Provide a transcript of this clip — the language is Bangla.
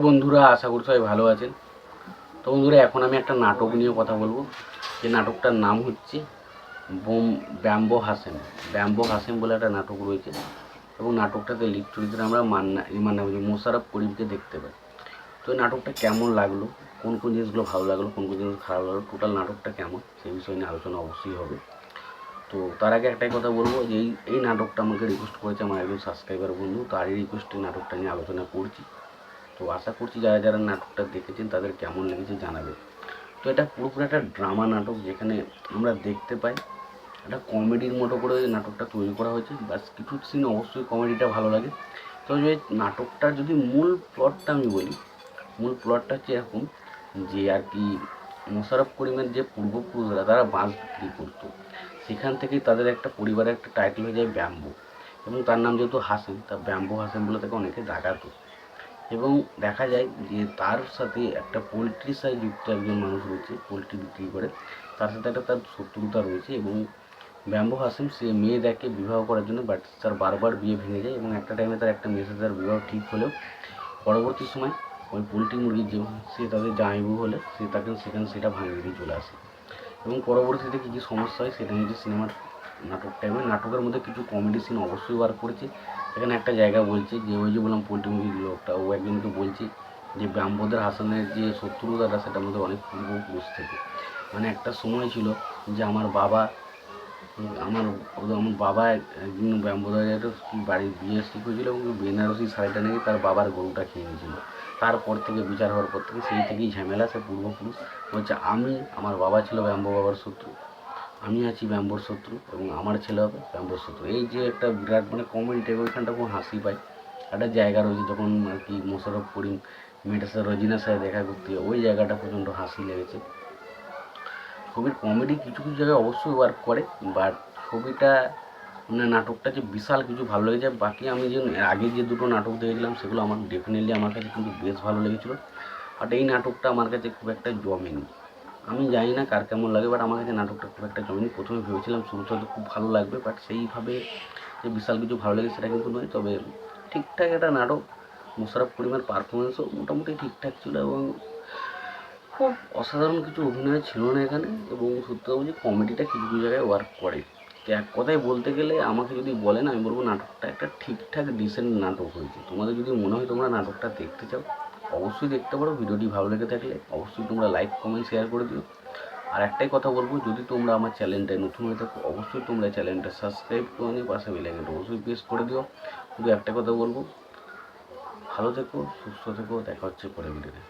বন্ধুরা, আশা করি সবাই ভালো আছেন। তো বন্ধুরা, এখন আমি একটা নাটক নিয়ে কথা বলব। যে নাটকটার নাম হচ্ছে বোম, ব্যাম্বো হাসেম। ব্যাম্বো হাসেম বলে একটা নাটক রয়েছে এবং নাটকটাতে লিড চরিত্রে আমরা মান্না মানে মোশারফ করিমকে দেখতে পাই। তো নাটকটা কেমন লাগল? কোন কোন জিনিসগুলো ভালো লাগল, কোন কোন জিনিস খারাপ লাগল টোটাল নাটকটা কেমন? সেই বিষয় নিয়ে আলোচনা অবশ্যই হবে। তো তার আগে একটাই কথা বলব যে এই এই নাটকটা আমাকে রিকোয়েস্ট করেছে আমার একজন সাবস্ক্রাইবার বন্ধু। তারই রিকোয়েস্টে নাটকটা নিয়ে আলোচনা করছি। তো আশা করছি যারা যারা নাটকটা দেখেছেন, তাদের কেমন লেগেছে জানাবে তো এটা পুরোপুরি একটা ড্রামা নাটক যেখানে আমরা দেখতে পাই একটা কমেডির মতো করে নাটকটা তৈরি করা হয়েছে। বাস কিছু সিন অবশ্যই কমেডিটা ভালো লাগে। তো যে নাটকটার যদি মূল প্লটটা আমি বলি, মূল প্লটটা হচ্ছে এরকম যে আর কি মোশারফ করিমের যে পূর্বপুরুষরা, তারা বাঁশ বিক্রি করতো। সেখান থেকেই তাদের একটা পরিবারের একটা টাইটেল হয়ে যায় ব্যাম্বো। এবং তার নাম যেহেতু হাসেন তা ব্যাম্বো হাসেন বলে তাকে অনেকে ডাকাতো। এবং দেখা যায় যে তার সাথে একটা পোলট্রির সাথে যুক্ত একজন মানুষ রয়েছে, পোলট্রি বিক্রি করে। তার সাথে একটা তার শত্রুতা রয়েছে এবং ব্যাম্বো হাসেম, সে মেয়ে দেখে বিবাহ করার জন্য বাট তার বারবার বিয়ে ভেঙে যায় এবং একটা টাইমে তার একটা মেয়ের সাথে তার বিবাহ ঠিক হলেও পরবর্তী সময় ওই পোলট্রি মুরগির যে সে তাদের জামাইবু হলে সে তাকে সেখানে সেটা ভাঙিয়ে দিয়ে চলে আসে। এবং পরবর্তীতে কী কী সমস্যা হয় সেটা নিয়ে সিনেমার নাটক টাইমে নাটকের মধ্যে কিছু কমেডি সিন অবশ্যই বার করেছে। এখানে একটা জায়গা বলছে, যে ওই যে বললাম পোলট্রি মুরগির লোকটা, ও একজনকে বলছি যে ব্যাম্বোদের হাসানের যে শত্রুতাটা, সেটা আমাদের অনেক পূর্বপুরুষ থেকে। মানে একটা সময় ছিল যে আমার বাবা, আমার আমার বাবা একদিন ব্যাম্বোদারের বাড়ির বিয়ে ঠিক হয়েছিল এবং বেনারসি শাড়িটা নিয়ে তার বাবার গরুটা খেয়ে নিয়েছিল। তারপর থেকে বিচার হওয়ার পর থেকে সেই থেকেই ঝামেলা, সে পূর্বপুরুষ বলছে আমি, আমার বাবা ছিল ব্যাম্বো বাবার শত্রু। আমি আছি ব্যাম্বোর শত্রু এবং আমার ছেলে হবে ব্যাম্বোর শত্রু। এই যে একটা বিরাট মানে কমেডি টাইপ ওইখানটা খুব হাসি পায়। একটা জায়গা রয়েছে যখন আর কি মোশারফ করিম মেয়েটার সাথে রজিনার সাথে দেখা করতে ওই জায়গাটা প্রচণ্ড হাসি লেগেছে। ছবির কমেডি কিছু কিছু জায়গায় অবশ্যই ওয়ার্ক করে বাট ছবিটা মানে নাটকটা যে বিশাল কিছু ভালো লেগেছে। বাকি আমি যে আগে যে দুটো নাটক দেখেছিলাম, সেগুলো আমার ডেফিনেটলি আমার কাছে কিন্তু বেশ ভালো লেগেছিলো। বাট এই নাটকটা আমার কাছে খুব একটা জমেনি। আমি জানি না কার কেমন লাগে বাট আমার কাছে নাটকটা খুব একটা জমেনি প্রথমে ভেবেছিলাম শুরুতে হয়তো খুব ভালো লাগবে বাট সেইভাবে যে বিশাল কিছু ভালো লাগে সেটা কিন্তু নয়। তবে ঠিকঠাক একটা নাটক, মোশারফ করিমের পারফরমেন্সও মোটামুটি ঠিকঠাক ছিল এবং খুব অসাধারণ কিছু অভিনয় ছিল না এখানে। এবং সত্যি বলছি কমেডিটা কিছু কিছু জায়গায় ওয়ার্ক করে। তো এক কথায় বলতে গেলে আমাকে যদি বলেন, আমি বলব নাটকটা একটা ঠিকঠাক ডিসেন্ট নাটক হয়েছে। তোমাদের যদি মনে হয় তোমরা নাটকটা দেখতে চাও অবশ্যই দেখতে পারো, ভিডিওটি ভালো লেগে থাকলে অবশ্যই তোমরা লাইক কমেন্ট শেয়ার করে দিও। আর একটাই কথা বলব, যদি তোমরা আমার চ্যানেলটায় নতুন হয়ে থাকো, অবশ্যই তোমরা চ্যানেলটা সাবস্ক্রাইব করে নিও, পাশে বেলাইকনটা অবশ্যই প্রেস করে দিও। শুধু একটা কথা বলব, ভালো থেকো, সুস্থ থেকো, দেখা হচ্ছে পরে ভিডিওতে